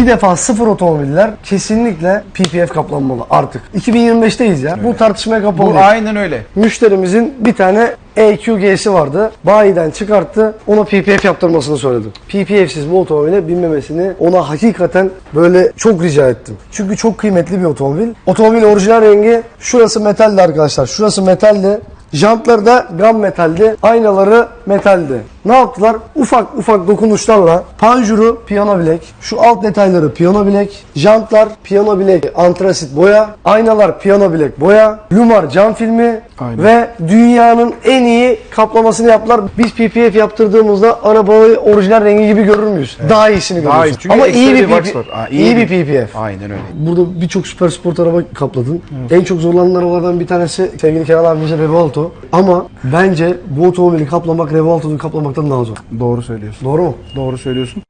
Bir defa sıfır otomobiller kesinlikle PPF kaplanmalı artık. 2025'teyiz ya. Bu tartışmaya kapalı. Bu değil. aynen öyle. Müşterimizin bir tane EQG'si vardı. Bayiden çıkarttı. Ona PPF yaptırmasını söyledim. PPF'siz bu otomobile binmemesini ona hakikaten böyle çok rica ettim. Çünkü çok kıymetli bir otomobil. Otomobil orijinal rengi şurası metaldi arkadaşlar. Şurası metaldi. Jantları da gam metaldi. Aynaları metaldi. Ne yaptılar? Ufak ufak dokunuşlarla panjuru piyano bilek, şu alt detayları piyano bilek, jantlar piyano bilek antrasit boya, aynalar piyano bilek boya, lumar cam filmi Aynen. ve dünyanın en iyi kaplamasını yaptılar. Biz PPF yaptırdığımızda arabayı orijinal rengi gibi görür müyüz? Daha iyisini Daha iyi. Çünkü Ama iyi bir, bir box PP var. Aa, iyi, bir PPF. Aynen öyle. Burada birçok süper sport araba kapladın. En çok zorlanan arabalardan bir tanesi sevgili Kenan abimizin Revolto. Ama bence bu otomobili kaplamak Revolto'yu kaplamaktan daha zor. Doğru söylüyorsun. Doğru mu? Doğru söylüyorsun.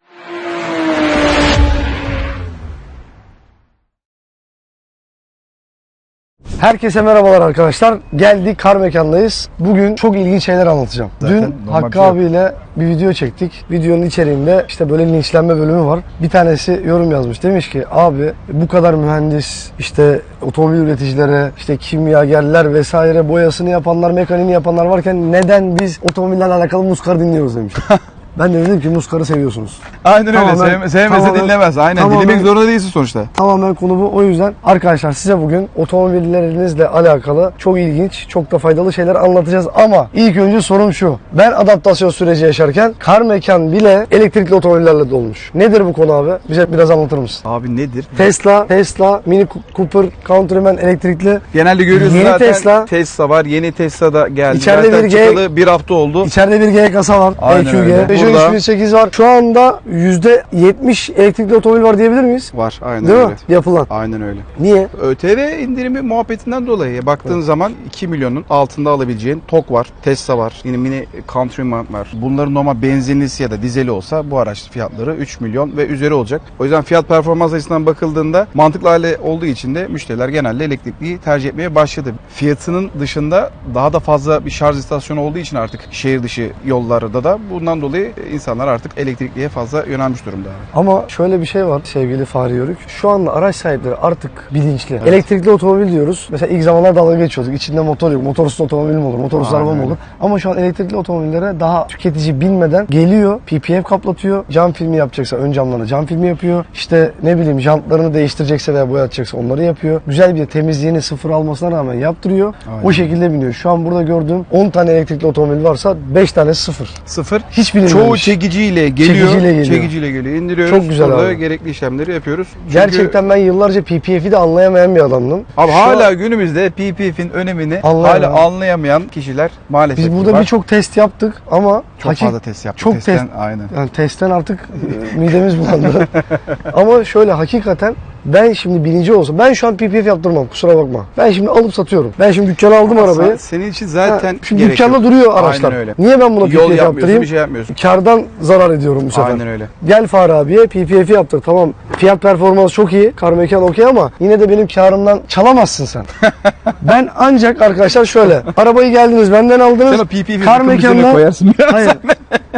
Herkese merhabalar arkadaşlar. Geldik kar mekandayız. Bugün çok ilginç şeyler anlatacağım. Zaten Dün Hakkı şey abiyle bir video çektik. Videonun içeriğinde işte böyle linçlenme bölümü var. Bir tanesi yorum yazmış. Demiş ki abi bu kadar mühendis işte otomobil üreticileri işte kimyagerler vesaire boyasını yapanlar mekaniğini yapanlar varken neden biz otomobillerle alakalı muskar dinliyoruz demiş. ben de dedim ki muskarı seviyorsunuz. Aynen öyle. Tamamen- Sevme- sevmese tamamen- dinlemez. Aynen. tamamen- Dinlemek zorunda değilsin sonuçta. Tamamen konu bu. O yüzden arkadaşlar size bugün otomobillerinizle alakalı çok ilginç, çok da faydalı şeyler anlatacağız. Ama ilk önce sorum şu. Ben adaptasyon süreci yaşarken kar mekan bile elektrikli otomobillerle dolmuş. Nedir bu konu abi? Bize biraz anlatır mısın? Abi nedir? Tesla, Tesla, Mini Cooper, Countryman elektrikli. Genelde görüyorsun Yeni zaten Tesla. Tesla var. Yeni Tesla da geldi. İçeride zaten bir G- bir hafta oldu. İçeride bir G kasa var. Aynen EQG. öyle. Burada- 3008 var. Şu anda %70 elektrikli otomobil var diyebilir miyiz? Var. Aynen Değil öyle. mi? Yapılan. Aynen öyle. Niye? ÖTV indirimi muhabbetinden dolayı baktığın zaman 2 milyonun altında alabileceğin TOG var, Tesla var, yine Mini Countryman var. Bunların normal benzinlisi ya da dizeli olsa bu araç fiyatları 3 milyon ve üzeri olacak. O yüzden fiyat performans açısından bakıldığında mantıklı hale olduğu için de müşteriler genelde elektrikliyi tercih etmeye başladı. Fiyatının dışında daha da fazla bir şarj istasyonu olduğu için artık şehir dışı yollarda da bundan dolayı insanlar artık elektrikliye fazla yönelmiş durumda. Ama şöyle bir şey var sevgili Fahri Yörük. Şu anda araç sahipleri artık bilinçli. Elektrikli otomobil diyoruz. Mesela ilk zamanlar dalga geçiyorduk. İçinde motor yok. Motorsuz otomobil mi olur? Motorsuz araba mı olur? Ama şu an elektrikli otomobillere daha tüketici bilmeden geliyor. PPF kaplatıyor. Cam filmi yapacaksa ön camlarına cam filmi yapıyor. İşte ne bileyim jantlarını değiştirecekse veya boyatacaksa onları yapıyor. Güzel bir temizliğini sıfır almasına rağmen yaptırıyor. Aynen. O şekilde biniyor. Şu an burada gördüğüm 10 tane elektrikli otomobil varsa 5 tanesi sıfır. Sıfır. Hiç bilinmemiş. Çoğu çekiciyle geliyor. Çekiciyle geliyor. Çekiciyle geliyor. İndiriyoruz. Çok güzel Burada abi. gerekli işlemleri yapıyoruz. Çünkü Gerçekten ben yıllarca PPF'i de anlayamayan bir adamdım. Abi Şu hala an günümüzde PPF'in önemini Anlayamayan. hala anlayamayan kişiler maalesef biz ki burada var. birçok test yaptık ama çok hakik- fazla test yaptık. çok Testten, test- aynen. yani testten artık e, midemiz bulandı. ama şöyle hakikaten ben şimdi birinci olsam ben şu an PPF yaptırmam kusura bakma. Ben şimdi alıp satıyorum. Ben şimdi dükkana aldım arabayı. Sen- Senin için zaten Ha, şimdi gerek dükkanda yok. duruyor araçlar. Aynen öyle. Niye ben buna PPF Yol yaptırayım? bir şey yapmıyorsun. Kardan zarar ediyorum bu sefer. Aynen öyle. Gel Fahri abiye PPF'i yaptır. Tamam fiyat performans çok iyi. Kar mekan okey ama yine de benim karımdan çalamazsın sen. ben ancak arkadaşlar şöyle. Arabayı geldiniz benden aldınız. Sen o PPF'i kar mekandan koyarsın. Hayır.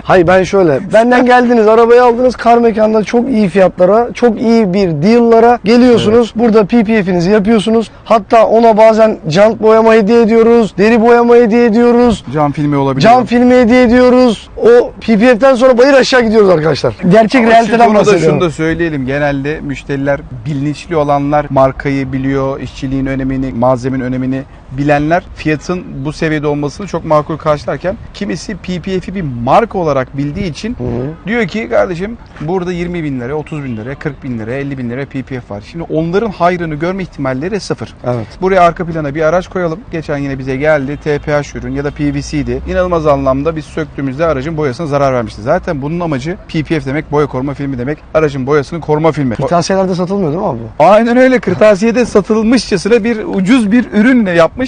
Hayır ben şöyle. Benden geldiniz arabayı aldınız kar mekanda çok iyi fiyatlara, çok iyi bir deal'lara geliyorsunuz. Burada PPF'inizi yapıyorsunuz. Hatta ona bazen jant boyama hediye ediyoruz. Deri boyama hediye ediyoruz. Cam filmi olabiliyor. Cam filmi hediye ediyoruz. O PPF'den sonra bayır aşağı gidiyoruz arkadaşlar. Gerçek realiteden bahsediyorum. şunu da söyleyelim. Genelde müşteriler bilinçli olanlar markayı biliyor, işçiliğin önemini, malzemenin önemini bilenler fiyatın bu seviyede olmasını çok makul karşılarken kimisi PPF'i bir marka olarak bildiği için Hı. diyor ki kardeşim burada 20 bin lira, 30 bin lira, 40 bin lira, 50 bin lira PPF var. Şimdi onların hayrını görme ihtimalleri sıfır. Evet. Buraya arka plana bir araç koyalım. Geçen yine bize geldi. TPH ürün ya da PVC'di. İnanılmaz anlamda biz söktüğümüzde aracın boyasına zarar vermişti. Zaten bunun amacı PPF demek boya koruma filmi demek. Aracın boyasını koruma filmi. Kırtasiyelerde satılmıyor değil mi abi? Aynen öyle. Kırtasiyede satılmışçasına bir ucuz bir ürünle yapmış.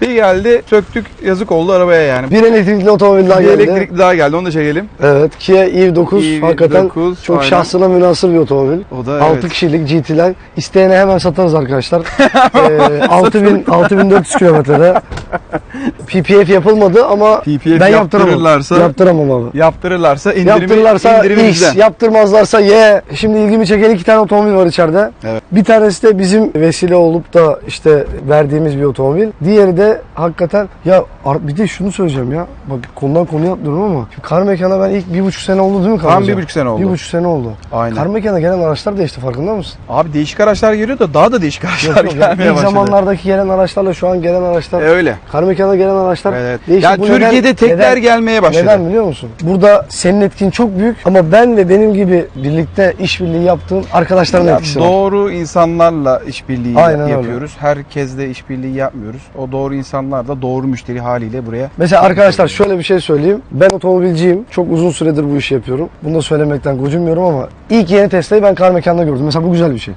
Bir geldi söktük yazık oldu arabaya yani. Bir elektrikli otomobil daha Bir geldi. elektrikli daha geldi. Onu da diyelim. Evet Kia EV9 EV9, hakikaten çok aynen. şahsına münasır bir otomobil. O da 6 evet. kişilik GT-Line. İsteyene hemen satarız arkadaşlar. ee, 6000 6400 kilometrede. PPF yapılmadı ama PPF ben yaptıramam. yaptırırlarsa- Yaptıramam abi. Yaptırırlarsa indirimi, Yaptırırlarsa indirimi X, yaptırmazlarsa Y. Şimdi ilgimi çeken iki tane otomobil var içeride. Evet. Bir tanesi de bizim vesile olup da işte verdiğimiz bir otomobil. Diğeri de hakikaten ya bir de şunu söyleyeceğim ya. Bak konudan konuya atlıyorum ama kar mekana ben ilk bir buçuk sene oldu değil mi Tam bir buçuk sene oldu. Bir buçuk sene oldu. Aynen. Kar mekana gelen araçlar değişti farkında mısın? Abi değişik araçlar geliyor da daha da değişik araçlar Yok, yok, yani gelmeye ilk başladı. zamanlardaki gelen araçlarla şu an gelen araçlar E, öyle. Kar mekana gelen araçlar Evet. değişik. Ya Bu Türkiye'de neden- tekler neden- gelmeye başladı. Neden biliyor musun? Burada senin etkin çok büyük ama ben ve benim gibi birlikte işbirliği yaptığım arkadaşların Ya etkisi var. doğru insanlarla işbirliği Aynen öyle. yapıyoruz. Herkesle işbirliği yapmıyoruz. O doğru insanlar da doğru müşteri haliyle buraya. Mesela arkadaşlar şöyle bir şey söyleyeyim. Ben otomobilciyim. Çok uzun süredir bu işi yapıyorum. Bunu da söylemekten gocunmuyorum ama ilk yeni Tesla'yı ben kar mekanda gördüm. Mesela bu güzel bir şey.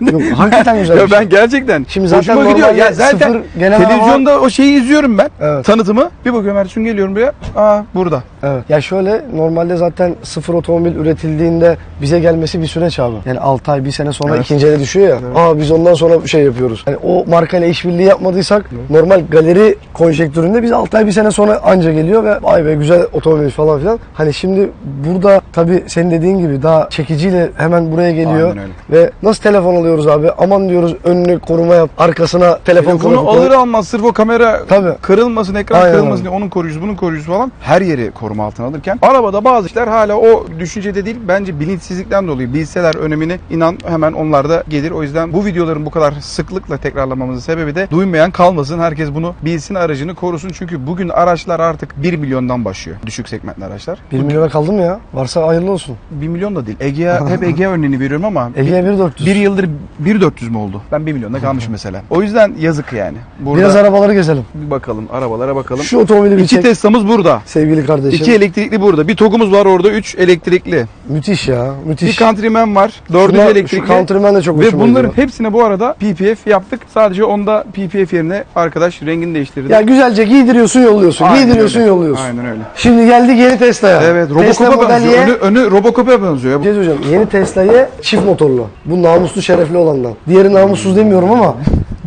Yok, hakikaten güzel Ya bir şey. ben gerçekten Şimdi zaten hoşuma gidiyor. Ya zaten televizyonda o şeyi izliyorum ben. Evet. Tanıtımı. Bir bakıyorum Ersun geliyorum buraya. Aa burada. Evet. Ya şöyle normalde zaten sıfır otomobil üretildiğinde bize gelmesi bir süreç abi. Yani 6 ay bir sene sonra Evet. ikinci ele düşüyor ya. Aa biz ondan sonra bir şey yapıyoruz. Yani o markayla işbirliği yapmadıysak normal galeri konjektüründe biz 6 ay bir sene sonra anca geliyor ve vay be güzel otomobil falan filan. Hani şimdi burada tabii senin dediğin gibi daha çekiciyle hemen buraya geliyor. Ve nasıl telefon alıyoruz abi? Aman diyoruz önünü koruma yap. Arkasına telefon kılıfı koy. alır almaz sırf o kamera Tabii. kırılmasın, ekran Aynen kırılmasın diye onun koruyucusu, bunun koruyucusu falan her yeri koruma altına alırken arabada bazı işler hala o düşüncede değil. Bence bilinçsizlikten dolayı bilseler önemini inan hemen onlar da gelir. O yüzden bu videoların bu kadar sıklıkla tekrarlamamızın sebebi de duymayan kalmasın. Herkes bunu bilsin, aracını korusun. Çünkü bugün araçlar artık 1 milyondan başlıyor. Düşük segmentli araçlar. 1 milyona kaldı mı ya? Varsa hayırlı olsun. 1 milyon da değil. Egea, hep Egea örneğini veriyorum ama Ege'ye 1400. bir yıldır 1.400 mü oldu? Ben 1 milyonda kalmışım mesela. O yüzden yazık yani. Burada Biraz arabaları gezelim. bir bakalım arabalara bakalım. Şu otomobili bir İki çek. Tesla'mız burada. Sevgili kardeşim. İki elektrikli burada. Bir TOG'umuz var orada. Üç elektrikli. Müthiş ya. Bir Müthiş. Countryman var. Dördüncü Şuna- elektrikli. Şu Countryman de çok Ve bunların gidiyor. hepsine bu arada PPF yaptık. Sadece onda PPF yerine arkadaş rengini değiştirdi. Ya güzelce giydiriyorsun yolluyorsun. Aynen giydiriyorsun öyle. yolluyorsun. Aynen öyle. Şimdi geldik yeni Tesla'ya. Evet, Tesla Robocop'a Model benziyor. Önü, önü Robocop'a benziyor. Şey söyleyeceğim. Yeni Tesla'yı çift motorlu. Bu namuslu şerefli olandan. Diğeri namussuz demiyorum ama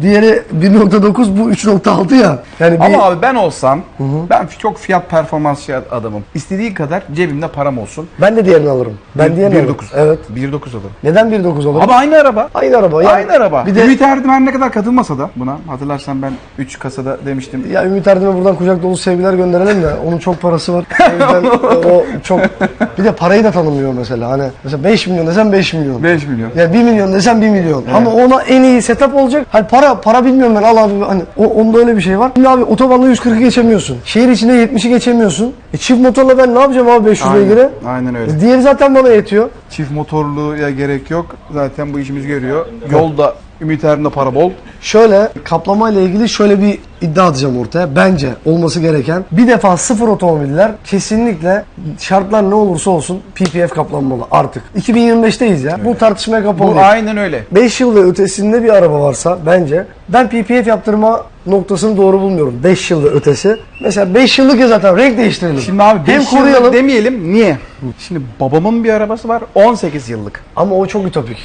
diğeri 1.9 bu 3.6 ya. Yani bir Ama abi ben olsam, ben çok fiyat performansçı adamım. İstediği kadar cebimde param olsun. ben de diğerini alırım. Ben diğerini alırım. 1.9. Evet. 1.9 alırım. Neden 1.9 alırım? Abi aynı araba. aynı araba. Yani Aynı araba. Bir de Ümit Erdem ne kadar katılmasa da buna. Hatırlarsan ben 3 kasada demiştim. Ya Ümit Erdem'e buradan kucak dolu sevgiler gönderelim de onun çok parası var. O yüzden o çok bir de parayı da tanımıyor mesela. Hani mesela 5 milyon desem 5 milyon. 5 milyon. Ya 1 milyon desem 1 milyon. Ama ona en iyi setup olacak. Hani para para bilmiyorum ben al abi hani o, onda öyle bir şey var. Şimdi abi otobanda 140'ı geçemiyorsun. Şehir içinde 70'i geçemiyorsun. E çift motorla ben ne yapacağım abi 500 Aynen, beygire? aynen öyle. E diğeri zaten bana yetiyor. Çift motorluya gerek yok. Zaten bu işimiz görüyor. Yolda Ümit Erdem'de para bol. Şöyle kaplama ile ilgili şöyle bir iddia atacağım ortaya. Bence olması gereken bir defa sıfır otomobiller kesinlikle şartlar ne olursa olsun PPF kaplanmalı artık. 2025'teyiz ya. Bu tartışmaya kapalı. Bu değil. aynen öyle. 5 yıl ve ötesinde bir araba varsa bence ben PPF yaptırma noktasını doğru bulmuyorum. 5 yıl ve ötesi. Mesela 5 yıllık ya zaten renk değiştirelim. Şimdi abi hem 5 yıllık koruyalım demeyelim. Niye? Şimdi babamın bir arabası var 18 yıllık. ama o çok ütopik.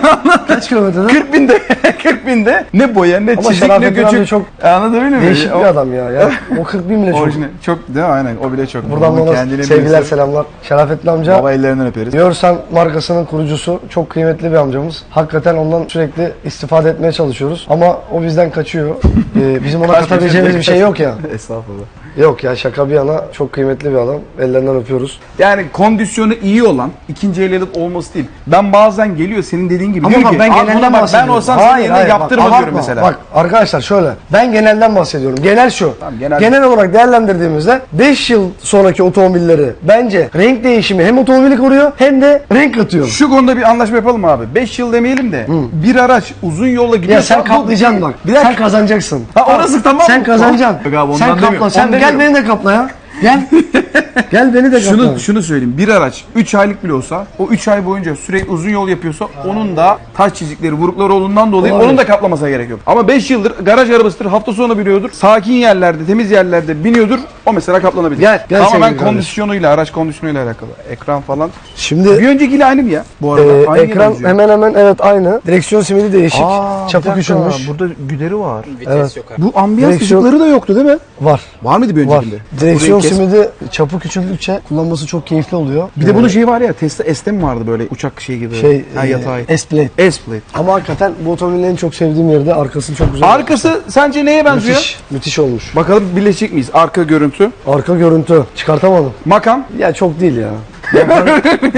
Kaç kilometrede? 40 binde 40 binde ne boya ne Ama çizik ne Şerafettin amca çok Anladın mı? Değişik O- bir adam ya. ya o 40 bin bile çok. Orijinal. Çok değil mi? Aynen. O bile çok. Buradan ona kendine sevgiler birisi. selamlar. Şerafettin amca Baba ellerinden öperiz. Yorsan markasının kurucusu çok kıymetli bir amcamız. Hakikaten ondan sürekli istifade etmeye çalışıyoruz. Ama o bizden kaçıyor. Ee, bizim ona katabileceğimiz bir şey yok ya. Estağfurullah. Yok ya şaka bir yana çok kıymetli bir adam. Ellerinden öpüyoruz. Yani kondisyonu iyi olan ikinci el alıp olması değil. Ben bazen geliyor senin dediğin gibi Ama bak ki ben "Abi genelden buna bak, ben olsam senin yerine bak, yaptırma diyorum abartma. mesela. Bak arkadaşlar şöyle. Ben genelden bahsediyorum. Genel şu. Tamam, genel. genel olarak değerlendirdiğimizde 5 yıl sonraki otomobilleri bence renk değişimi hem otomobili koruyor hem de renk katıyor. Şu konuda bir anlaşma yapalım abi? 5 yıl demeyelim de bir araç uzun yola Ya gidiyorsa sen kaplayacaksın bak. Bir dakika. Sen kazanacaksın. Ha, orası tamam. Sen kazanacaksın. Yok abi, ondan sen kapla. demiyorum, Sen gel demiyorum. beni de kapla ya. Gel. Gel beni de. Şunu şunu söyleyeyim. Bir araç 3 aylık bile olsa o 3 ay boyunca sürekli uzun yol yapıyorsa onun da taş çizikleri, vurukları olduğundan dolayı Olabilir. onun da kaplamasına gerek yok. Ama 5 yıldır garaj arabasıdır, hafta sonu biniyordur. Sakin yerlerde, temiz yerlerde biniyordur. O mesela kaplanabilir. Gel, gel Tamamen sevgili kondisyonuyla, araç kondisyonuyla alakalı. Ekran falan. Şimdi Bir öncekiyle aynı mı ya? Bu arada e, aynı ekran hemen hemen evet aynı. Direksiyon simidi değişik. Çapı küçülmüş. Burada güderi var. Vites Evet. yok abi. Bu ambiyans Direksiyon- ışıkları da yoktu değil mi? Var. Var mıydı bir Var. öncekinde? Direksiyon Burayı kes- simidi çapı küçüldükçe kullanması çok keyifli oluyor. Bir de bunun şeyi var ya Tesla S'te mi vardı böyle uçak şeyi gibi? şey ha, yatay. e, S-Plate. S-Plate. Ama hakikaten bu otomobilin en çok sevdiğim yerde arkasını çok güzel. Arkası sence neye benziyor? müthiş, müthiş olmuş. Bakalım birleşecek miyiz? Arka görüntü. Arka görüntü çıkartamadım. Makam. Ya çok değil ya. Makan,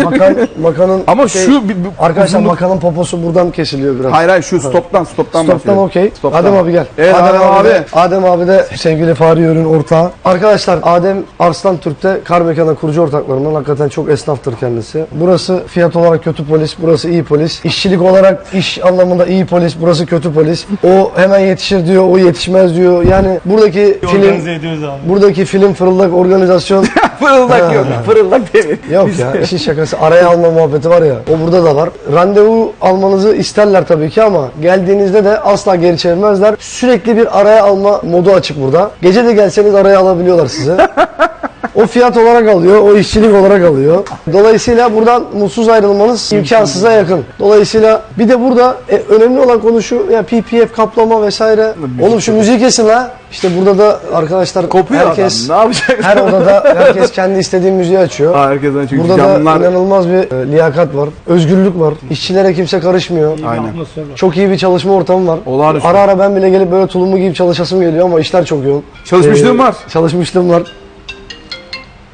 makan, makanın Ama şey- şu bir- bir- arkadaşlar uzunluk- makanın poposu buradan kesiliyor biraz. Hayır hayır şu stoptan stoptan Stop'tan bahsediyorum. okey. Stoptan. Adem abi gel. Evet, Adem abi. De, Adem abi de sevgili Fahri Yörün ortağı. Arkadaşlar Adem Arslan Türk'te kar mekana kurucu ortaklarından hakikaten çok esnaftır kendisi. Burası fiyat olarak kötü polis, burası iyi polis. İşçilik olarak iş anlamında iyi polis, burası kötü polis. O hemen yetişir diyor, o yetişmez diyor. Yani buradaki film Organize ediyoruz abi. buradaki film fırıldak organizasyon Fırıldak yok. Fırıldak demir. Yok ya işin şakası araya alma muhabbeti var ya o burada da var. Randevu almanızı isterler tabii ki ama geldiğinizde de asla geri çevirmezler. Sürekli bir araya alma modu açık burada. Gece de gelseniz araya alabiliyorlar size. O fiyat olarak alıyor, o işçilik olarak alıyor. Dolayısıyla buradan mutsuz ayrılmanız imkansıza yakın. Dolayısıyla bir de burada e, önemli olan konu şu, ya PPF kaplama vesaire. Oğlum şu müziği kesin la. İşte burada da arkadaşlar Kopuyor herkes adam. Ne yapacak? her odada herkes kendi istediği müziği açıyor. Herkesten çünkü Burada camlar. da inanılmaz bir e, liyakat var. Özgürlük var. İşçilere kimse karışmıyor. Aynen. Çok iyi bir çalışma ortamı var. Olağanüstü. Ara ara ben bile gelip böyle tulumu giyip çalışasım geliyor ama işler çok yoğun. Çalışmışlığım var. Çalışmışlığım var.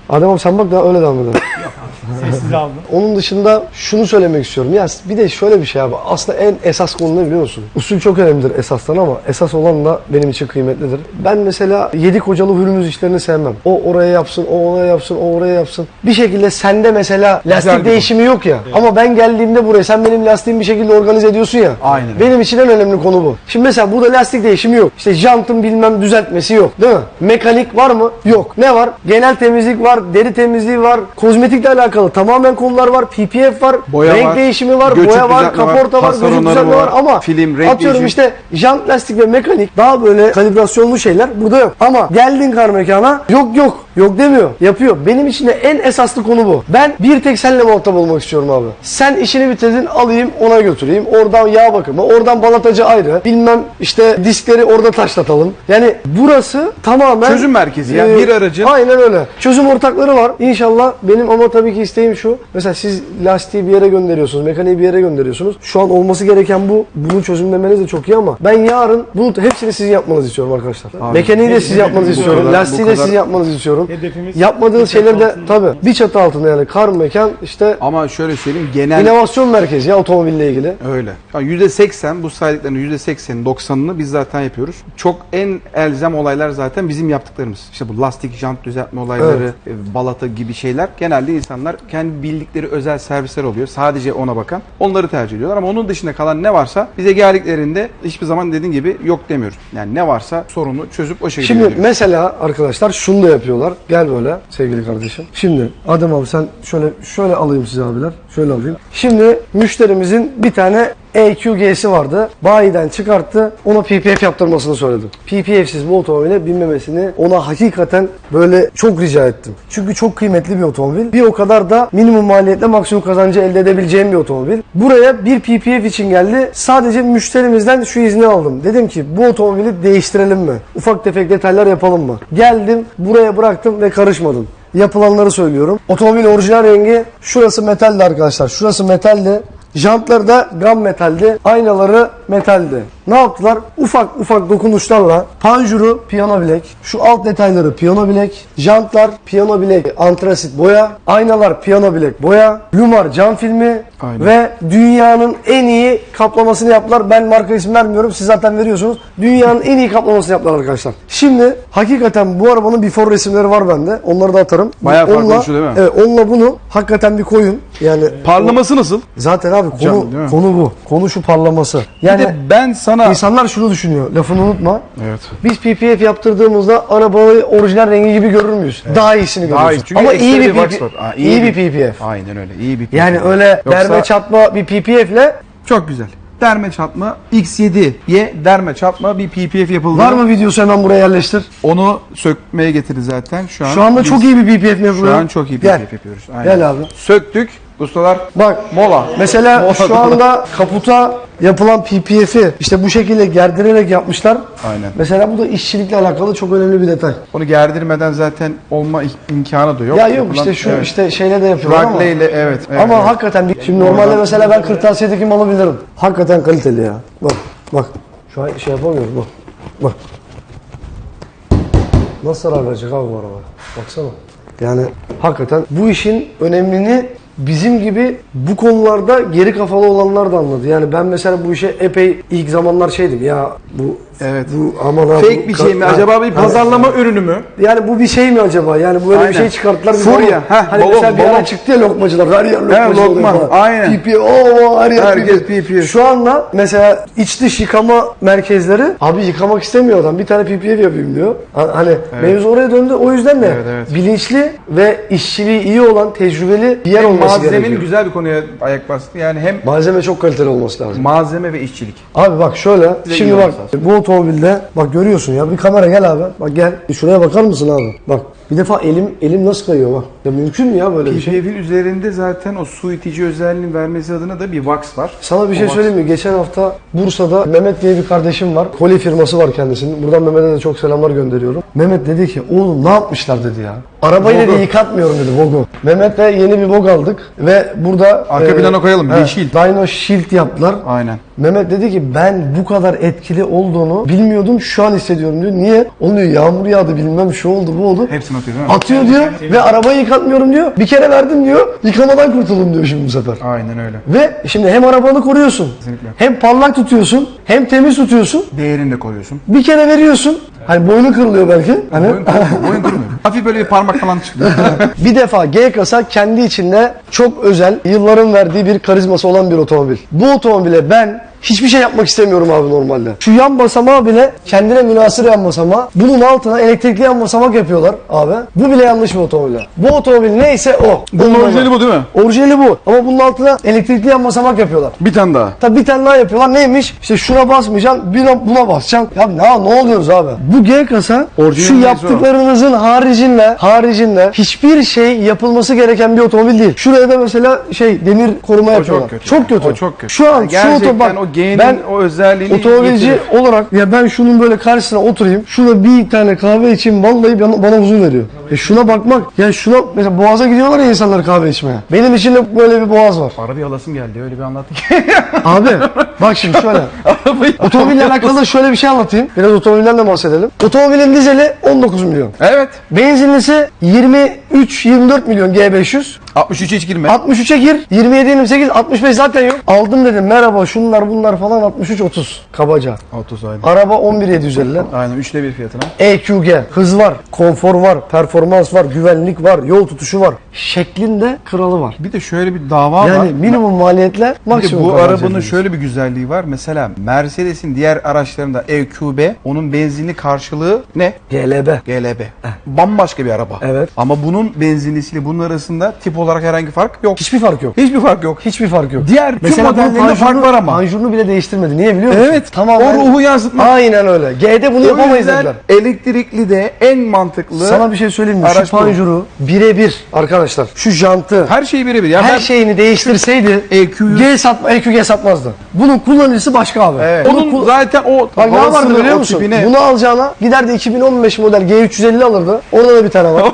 Adem abi sen bak daha öyle devam edelim. Sessiz aldım. Onun dışında şunu söylemek istiyorum. Ya bir de şöyle bir şey abi. Aslında en esas konu ne biliyor musun? Usul çok önemlidir esastan ama esas olan da benim için kıymetlidir. Ben mesela yedi kocalı hürmüz işlerini sevmem. O oraya yapsın, o oraya yapsın, o oraya yapsın. Bir şekilde sende mesela lastik bir değişimi yok ya. Ama ben geldiğimde buraya sen benim lastiğimi bir şekilde organize ediyorsun ya. Aynen öyle. Benim için en önemli konu bu. Şimdi mesela burada lastik değişimi yok. İşte jantın bilmem düzeltmesi yok. Değil mi? Mekanik var mı? Yok. Ne var? Genel temizlik var, deri temizliği var, kozmetikle alakalı tamamen konular var, PPF var, Boya renk var, değişimi var, boya var, kaporta var, onarımı düzeltme var var, ama film, renk atıyorum değişimi. işte jant, lastik ve mekanik daha böyle kalibrasyonlu şeyler burada yok. Ama geldin kar mekana yok yok yok demiyor. Yapıyor. Benim için de en esaslı konu bu. Ben bir tek seninle muhatap olmak istiyorum abi. Sen işini bitirdin alayım ona götüreyim. Oradan yağ bakımı, oradan balatacı ayrı. Bilmem işte diskleri orada taşlatalım. Yani burası tamamen Çözüm merkezi yani bir aracın- Aynen öyle. Çözüm ortakları var. İnşallah benim ama tabii ki isteğim şu. Mesela siz lastiği bir yere gönderiyorsunuz, mekaniği bir yere gönderiyorsunuz. Şu an olması gereken bu. Bunu çözümlemeniz de çok iyi ama ben yarın bunu hepsini sizin yapmanızı istiyorum arkadaşlar. Mekaniği de siz yapmanızı istiyorum. Lastiği de kadar- siz yapmanızı istiyorum. Hedefimiz Yapmadığınız bir şeyleri de altında. tabii bir çatı altında yani kar mekan işte Ama şöyle söyleyeyim genel inovasyon merkezi ya otomobille ilgili. Öyle. Yani %80 bu saydıklarının %80'ini 90'ını biz zaten yapıyoruz. Çok en elzem olaylar zaten bizim yaptıklarımız. İşte bu lastik jant düzeltme olayları, e, balata gibi şeyler genelde insanlar kendi bildikleri özel servisler oluyor. Sadece ona bakan. Onları tercih ediyorlar ama onun dışında kalan ne varsa bize geldiklerinde hiçbir zaman dediğin gibi yok demiyoruz. Yani ne varsa sorunu çözüp o şekilde Şimdi gidiyoruz. mesela arkadaşlar şunu da yapıyorlar. Gel böyle sevgili kardeşim. Şimdi Adem abi sen şöyle şöyle alayım size abiler. Şöyle alayım. Şimdi müşterimizin bir tane EQG'si vardı. Bayiden çıkarttı. Ona PPF yaptırmasını söyledim. PPF'siz bu otomobile binmemesini ona hakikaten böyle çok rica ettim. Çünkü çok kıymetli bir otomobil. Bir o kadar da minimum maliyetle maksimum kazancı elde edebileceğim bir otomobil. Buraya bir PPF için geldi. Sadece müşterimizden şu izni aldım. Dedim ki bu otomobili değiştirelim mi? Ufak tefek detaylar yapalım mı? Geldim buraya bıraktım ve karışmadım yapılanları söylüyorum. Otomobil orijinal rengi şurası metaldi arkadaşlar. Şurası metaldi. Jantları da gam metaldi. Aynaları metaldi. Ne yaptılar? Ufak ufak dokunuşlarla panjuru piyano bilek, şu alt detayları piyano bilek, jantlar piyano bilek, antrasit boya, aynalar piyano bilek boya, Lumar cam filmi Aynen. ve dünyanın en iyi kaplamasını yaptılar. Ben marka isim vermiyorum. Siz zaten veriyorsunuz. Dünyanın en iyi kaplamasını yaptılar arkadaşlar. Şimdi hakikaten bu arabanın before resimleri var bende. Onları da atarım. Bayağı fark Onunla- değil mi? Evet, onunla bunu hakikaten bir koyun. Yani Parlaması nasıl? zaten abi konu mi? konu bu. Konu şu parlaması. Bir Yani de ben sana sana- insanlar şunu düşünüyor. Lafını unutma. Evet. Biz PPF yaptırdığımızda arabayı orijinal rengi gibi görür müyüz? Daha iyisini Daha iyi. görürsün. Çünkü Ama iyi bir, bir wax PP var. Aa, iyi, bir PPF. Aynen öyle. İyi bir PPF. Yani öyle Yoksa- derme çatma bir PPF'le Çok güzel. Derme çatma X7'ye derme çatma bir PPF yapıldı. var mı videosu hemen buraya yerleştir. Onu sökmeye getirdi zaten. Şu an Şu anda biz- çok iyi bir PPF yapılıyor? Şu an çok iyi PPF Gel. yapıyoruz. Aynen. Gel abi. Söktük. Ustalar Bak mola. mesela Mola şu anda kaputa yapılan PPF'i işte bu şekilde gerdirerek yapmışlar. Aynen. Mesela bu da işçilikle alakalı çok önemli bir detay. Onu gerdirmeden zaten olma imkanı da yok. Ya yok Yapılan- işte şu evet. işte şeyle de yapıyorlar ama. İle evet. evet ama evet. hakikaten bir- şimdi normalde mesela ben kırtasiyedeki malı bilirim. Hakikaten kaliteli ya. Bak bak. Şu an şey yapamıyorum bak. Bak. Nasıl zarar verecek abi bu araba? Baksana. Yani hakikaten bu işin önemini bizim gibi bu konularda geri kafalı olanlar da anladı. Yani ben mesela bu işe epey ilk zamanlar şeydim ya bu Evet. bu aman abi. Fake bir şey mi? Acaba bir pazarlama ürünü mü? Yani bu bir şey mi acaba? Yani böyle Aynen. bir şey çıkarttılar. bir Furya, heh, hani balon, mesela bir balon. ara çıktı ya lokmacılar. Her yer lokmacı oluyor lokma, falan. aynen. PP, oo her yer Herkes PP. PP. Şu anda mesela iç dış yıkama merkezleri abi yıkamak istemiyor adam. Bir tane PPF yapayım diyor. Ha- Hani mevzu oraya döndü. O yüzden de Evet, evet. bilinçli ve işçiliği iyi olan tecrübeli bir yer Hem olması malzemenin gerekiyor. güzel bir konuya ayak bastı. Yani hem Malzeme çok kaliteli olması lazım. malzeme ve işçilik. Abi bak şöyle. Size Şimdi bak bu otomobilde bak görüyorsun ya bir kamera gel abi. Bak gel. Şuraya bakar mısın abi? Bak bir defa elim elim nasıl kayıyor bak. Ya mümkün mü ya böyle bir şey? PPF'in üzerinde zaten o su itici özelliğinin vermesi adına da bir wax var. Sana bir O şey wax- söyleyeyim mi? Geçen hafta Bursa'da Mehmet diye bir kardeşim var. Koli firması var kendisinin. Buradan Mehmet'e de çok selamlar gönderiyorum. Mehmet dedi ki oğlum ne yapmışlar dedi ya. Arabayı dedi yıkatmıyorum dedi Vogue'u. Mehmet'le yeni bir Vogue aldık ve burada Arka plana koyalım, yeşil. Dyno Shield yaptılar. Aynen. Mehmet dedi ki ben bu kadar etkili olduğunu bilmiyordum şu an hissediyorum diyor. Niye? Onun diyor yağmur yağdı bilmem şu oldu bu oldu. Hepsini atıyor değil mi? Atıyor diyor ve arabayı yıkatmıyorum diyor. Bir kere verdim diyor. Yıkamadan kurtuldum diyor şimdi bu sefer. Aynen öyle. Ve şimdi hem arabanı koruyorsun. Kesinlikle. Hem parlak tutuyorsun. Hem temiz tutuyorsun. Değerini de koruyorsun. Bir kere veriyorsun. Hani boynu kırılıyor belki. Hani Boyun. Boyun kırmıyor. Hafif böyle bir parmak falan çıktı. bir defa G kasa kendi içinde çok özel, yılların verdiği bir karizması olan bir otomobil. Bu otomobile ben hiçbir şey yapmak istemiyorum abi normalde. Şu yan basamağı bile kendine münasır yan basamağı. Bunun altına elektrikli yan basamak yapıyorlar abi. Bu bile yanlış bir otomobil. Bu otomobil neyse o. Bunun orijinali bu değil mi? Orijinali bu. Ama bunun altına elektrikli yan basamak yapıyorlar. Bir tane daha. Tabi bir tane daha yapıyorlar. Neymiş? İşte şuna basmayacaksın, buna, buna basacaksın. Ya ne, ne oluyoruz abi? Bu G kasa Orijinal şu neyse o. yaptıklarınızın haricinde, haricinde hiçbir şey yapılması gereken bir otomobil değil. Şuraya da mesela şey demir koruma yapıyorlar. çok kötü. Çok kötü. O çok kötü. Şu an Yani şu gerçekten bak, o G'nin ben o özelliğini otomobilci getirir. olarak ya ben şunun böyle karşısına oturayım. Şurada bir tane kahve içeyim vallahi bana, bana huzur veriyor. E şuna bakmak yani şuna mesela boğaza gidiyorlar ya insanlar kahve içmeye. Benim için de böyle bir boğaz var. Arabayı alasım geldi öyle bir anlattı ki. Abi bak şimdi şöyle. Arabayı Otomobille alakalı da şöyle bir şey anlatayım. Biraz otomobilden de bahsedelim. Otomobilin dizeli 19 milyon. Evet. Benzinlisi 23-24 milyon G500. 63'e hiç girme. 63'e gir. 27-28, 65 zaten yok. Aldım dedim merhaba şunlar bunlar falan 63-30 kabaca. 30 aynen. Araba 11.750. Aynen 3'te 1 fiyatına. EQG, hız var, konfor var, performans var, güvenlik var, yol tutuşu var. Şeklinde kralı var. Bir de şöyle bir dava var. Yani minimum maliyetle Bir de maksimum bu kazanç arabanın ediyoruz. şöyle bir güzelliği var. Mesela Mercedes'in diğer araçlarında EQB onun benzinli karşılığı ne? GLB. GLB. Bambaşka bir araba. Evet. Ama bunun benzinlisiyle bunun arasında tip olarak herhangi fark yok. Hiçbir fark yok. Hiçbir fark yok. Hiçbir fark yok. Diğer tüm Mesela bunun modellerinde fark panjurunu- var ama. Panjurunu bile değiştirmedi. Niye biliyor musun? Evet. Tamamen. O ruhu yansıtmak. Aynen öyle. G'de bunu O yapamayız yüzden dediler. elektrikli de en mantıklı. Sana bir şey söyleyeyim mi? Araç Şu bu. panjuru birebir arkadaşlar. Şu jantı her şeyi birebir. Ya her ben şeyini değiştirseydi EQ'yu G satma EQG satmazdı. Bunun kullanıcısı başka abi. Evet. Onun Onun kul- zaten o Bak ne yapardı havasını, biliyor o musun? tipini- Bunu alacağına giderdi 2015 model G350 alırdı. Orada da bir tane var.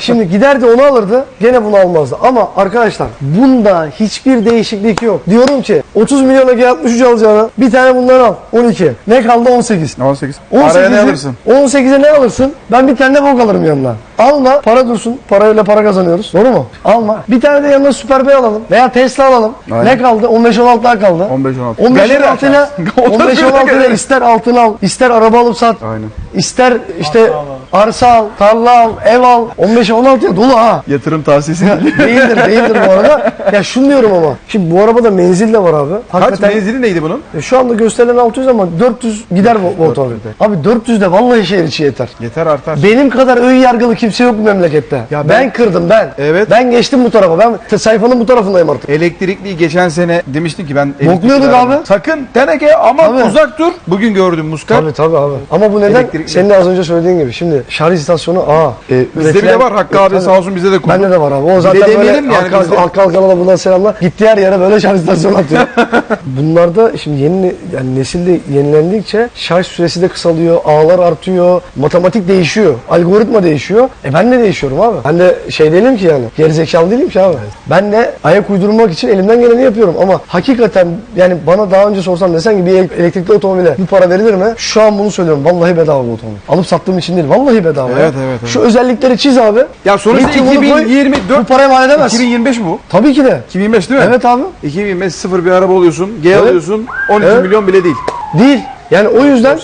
Şimdi giderdi onu alırdı. Gene bunu almazdı. Ama arkadaşlar bunda hiçbir değişiklik yok. Diyorum ki 30 milyona G63 alacağına bir tane bundan al. 12. Ne kaldı 18. 18. 18'i Araya ne alırsın? 18'e ne alırsın? Ben bir tane de alırım yanına. Alma, para dursun. Parayla para kazanıyoruz. Doğru mu? Alma. Bir tane de yanına Super Bey alalım. Veya Tesla alalım. Aynen. Ne kaldı? 15-16 daha kaldı. 15-16. 15 Galeri 16 ile açarsın. 15 16 ile galeri. ister altın al, ister araba alıp sat. Aynen. İster işte Arsa al, tarla al, ev al. 15'e 16'ya dolu ha. Yatırım tavsiyesi değildir, değildir bu arada. Ya şunu diyorum ama. Şimdi bu arabada menzil de var abi. Kaç Hakikaten menzili neydi bunun? e, şu anda gösterilen 600 ama 400 gider bu, bu otomobil. Abi 400 de vallahi şehir içi yeter. Yeter artar. Benim kadar ön yargılı kimse yok bu memlekette. Ya ben, ben- kırdım ben. Evet. Ben geçtim bu tarafa. Ben te- sayfanın bu tarafındayım artık. Elektrikli geçen sene demiştin ki ben Bokluyorduk elektrikli abi. araba- Sakın teneke Tabii. uzak dur. Bugün gördüm muskar. Tabii tabii abi. Ama bu neden? Elektrikli. Senin de az önce söylediğin gibi. Şimdi şarj istasyonu A. E, Bizde bile var Hakkı abi sağ olsun bize de kurdu. Bende de var abi. O zaten Bile böyle yani Hakkı bizde. Hakkı Alkan'a buradan selamlar. Gittiği her yere böyle şarj istasyonu atıyor. Bunlarda şimdi yeni yani nesilde yenilendikçe şarj süresi de kısalıyor, ağlar artıyor, matematik değişiyor, algoritma değişiyor. E ben de değişiyorum abi. Ben de şey değilim ki yani. Gerizekalı değilim ki abi. Ben de ayak uydurmak için elimden geleni yapıyorum ama hakikaten yani bana daha önce sorsan desen ki bir el- elektrikli otomobile bu para verilir mi? Şu an bunu söylüyorum. Vallahi bedava bu otomobil. Alıp sattığım için değil. Vallahi bedava. Evet, ya. evet, evet. Şu özellikleri çiz abi. Ya sonuçta Lityumunu koy, 2024 bu parayı mal edemez. 2025 mi bu? Tabii ki de. 2025 değil mi? Evet abi. 2025 sıfır bir araba alıyorsun. G Evet. alıyorsun. 12 Evet. milyon bile değil. Değil. Yani o yüzden.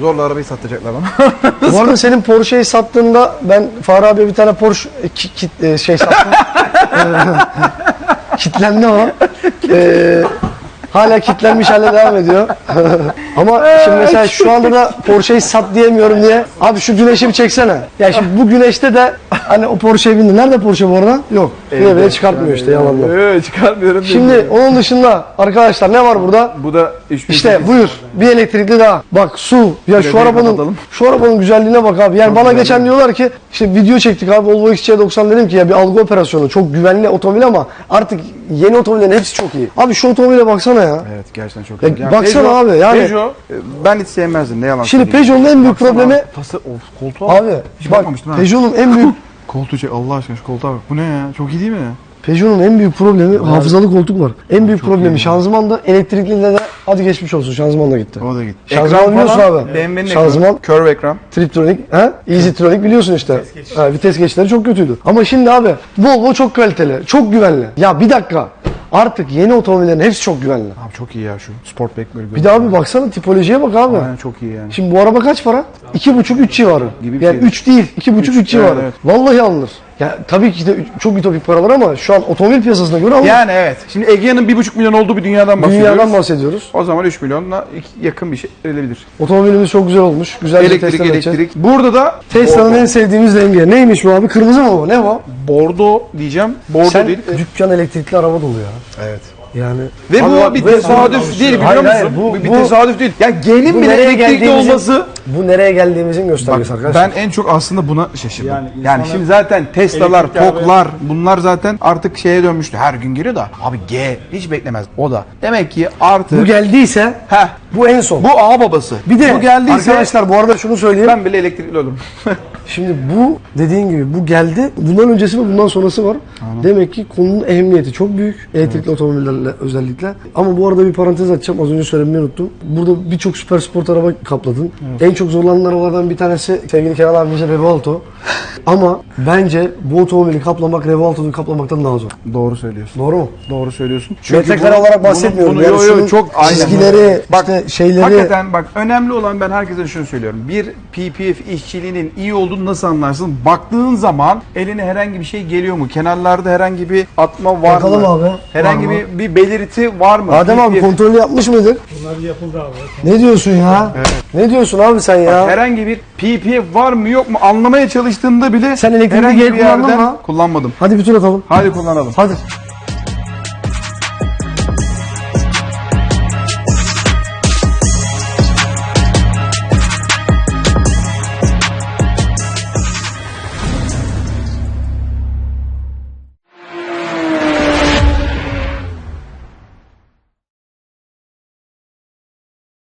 Zorla arabayı satacaklar bana. bu arada senin Porsche'yi sattığında ben Fahri abiye bir tane Porsche e, ki, ki- e, şey sattım. Kitlendi o. Ee, hala kitlenmiş halde devam ediyor. Ama şimdi mesela şu anda da Porsche'yi sat diyemiyorum diye. Abi şu güneşi bir çeksene. Ya şimdi bu güneşte de hani o Porsche'ye bindi. Nerede Porsche bu arada? Yok. Bile bile çıkartmıyor işte yalanla. Evet çıkarmıyorum. Şimdi onun dışında arkadaşlar ne var burada? bu da 3000 İşte buyur bir elektrikli daha. Bak su. Ya şu Bebeği arabanın kapatalım. şu arabanın güzelliğine bak abi. Yani bana güzel geçen diyorlar ki işte video çektik abi Volvo XC90 dedim ki ya bir algı operasyonu çok güvenli otomobil ama artık yeni otomobillerin hepsi çok iyi. Abi şu otomobile baksana ya. Evet gerçekten çok Ya iyi. baksana abi, yani- Peugeot e, ben hiç sevmezdim ne yalan Şimdi söyleyeyim. Peugeot'un en büyük Baksana problemi abi, Tası, of koltuğa bak. abi Hiç bak bakmamıştım ha. Peugeot'un en büyük Koltuğu çek Allah aşkına şu koltuğa bak. Bu ne ya? Çok iyi değil mi? Peugeot'un en büyük problemi hafızalı koltuk var. En büyük çok problemi iyi. şanzıman da elektrikliyle de hadi geçmiş olsun şanzıman da gitti. O da git. Şanzıman biliyorsun abi. BMW'nin Şanzıman-. Curve ekran. Triptronic, ha? Easytronic biliyorsun işte. Ha, vites geçişleri çok kötüydü. Ama şimdi abi Volvo çok kaliteli, çok güvenli. Ya bir dakika. Artık yeni otomobillerin hepsi çok güvenli. Abi çok iyi ya şu. Sportback böyle. Bir de abi baksana tipolojiye bak abi. Aynen çok iyi yani. Şimdi bu araba kaç para? 2,5-3 civarı. Gibi bir yani şey. 3 değil, 2,5-3 civarı. evet, evet. Vallahi alınır. Ya tabii ki de çok ütopik paralar ama şu an otomobil piyasasına göre alınır. Yani evet. Şimdi Egea'nın 1,5 milyon olduğu bir dünyadan bahsediyoruz. Dünyadan bahsediyoruz. O zaman 3 milyonla iki- yakın bir şey verilebilir. Otomobilimiz çok güzel olmuş. Güzel Elektrik testler edeceğiz. elektrik. Burada da Tesla'nın en sevdiğimiz rengi. Neymiş bu abi? Kırmızı mı bu? Ne bu? Bordo diyeceğim. Bordo Sen değil. dükkan elektrikli araba dolu ya. Evet. Yani Ve bu bir tesadüf değil biliyor Hayır, musun? hayır, bu, bir bu- tesadüf değil. Ya gelin Bu bile nereye elektrikli geldiğimizin- olması. Bu nereye geldiğimizin göstergesi Bak, arkadaşlar. ben en çok aslında buna şaşırdım. Yani, Yani şimdi zaten Tesla'lar, TOG'lar bunlar zaten artık şeye dönmüştü. Her gün geliyor da abi G hiç beklemez o da. Demek ki artık bu geldiyse Heh, bu en son. bu ağ babası. bir de bu geldiyse arkadaşlar bu arada şunu söyleyeyim. ben bile elektrikli olurum. Şimdi bu dediğin gibi bu geldi. Bundan öncesi ve bundan sonrası var. Demek ki konunun ehemmiyeti çok büyük. Elektrikli otomobillerle özellikle. Ama bu arada bir parantez açacağım. Az önce söylemeyi unuttum. Burada birçok süper sport araba kapladın. En çok zorlanan arabalardan bir tanesi sevgili Kenan abimizin Revuelto. Ama bence bu otomobili kaplamak Revuelto'yu kaplamaktan daha zor. Doğru söylüyorsun. Doğru mu? Doğru söylüyorsun. Metrekare bunu- olarak bunu- bahsetmiyorum. bunu- yani yo, yo, çok çizgileri, Bak, işte şeyleri. Hakikaten bak önemli olan ben herkese şunu söylüyorum. Bir PPF işçiliğinin iyi olduğunu nasıl anlarsın? Baktığın zaman eline herhangi bir şey geliyor mu? Kenarlarda herhangi bir atma var Bakalım mı? abi. Herhangi Var mı? bir, bir belirti var mı? Adem abi PPF kontrolü yapmış mıydın? Bunlar yapıldı abi. Ne diyorsun ya? Ne diyorsun abi sen ya? Herhangi bir PPF var mı yok mu anlamaya çalıştığında bile Sen elektrikli herhangi G bir kullandın yerden mı? kullanmadım. Hadi bir tur atalım. Hadi kullanalım. Hadi.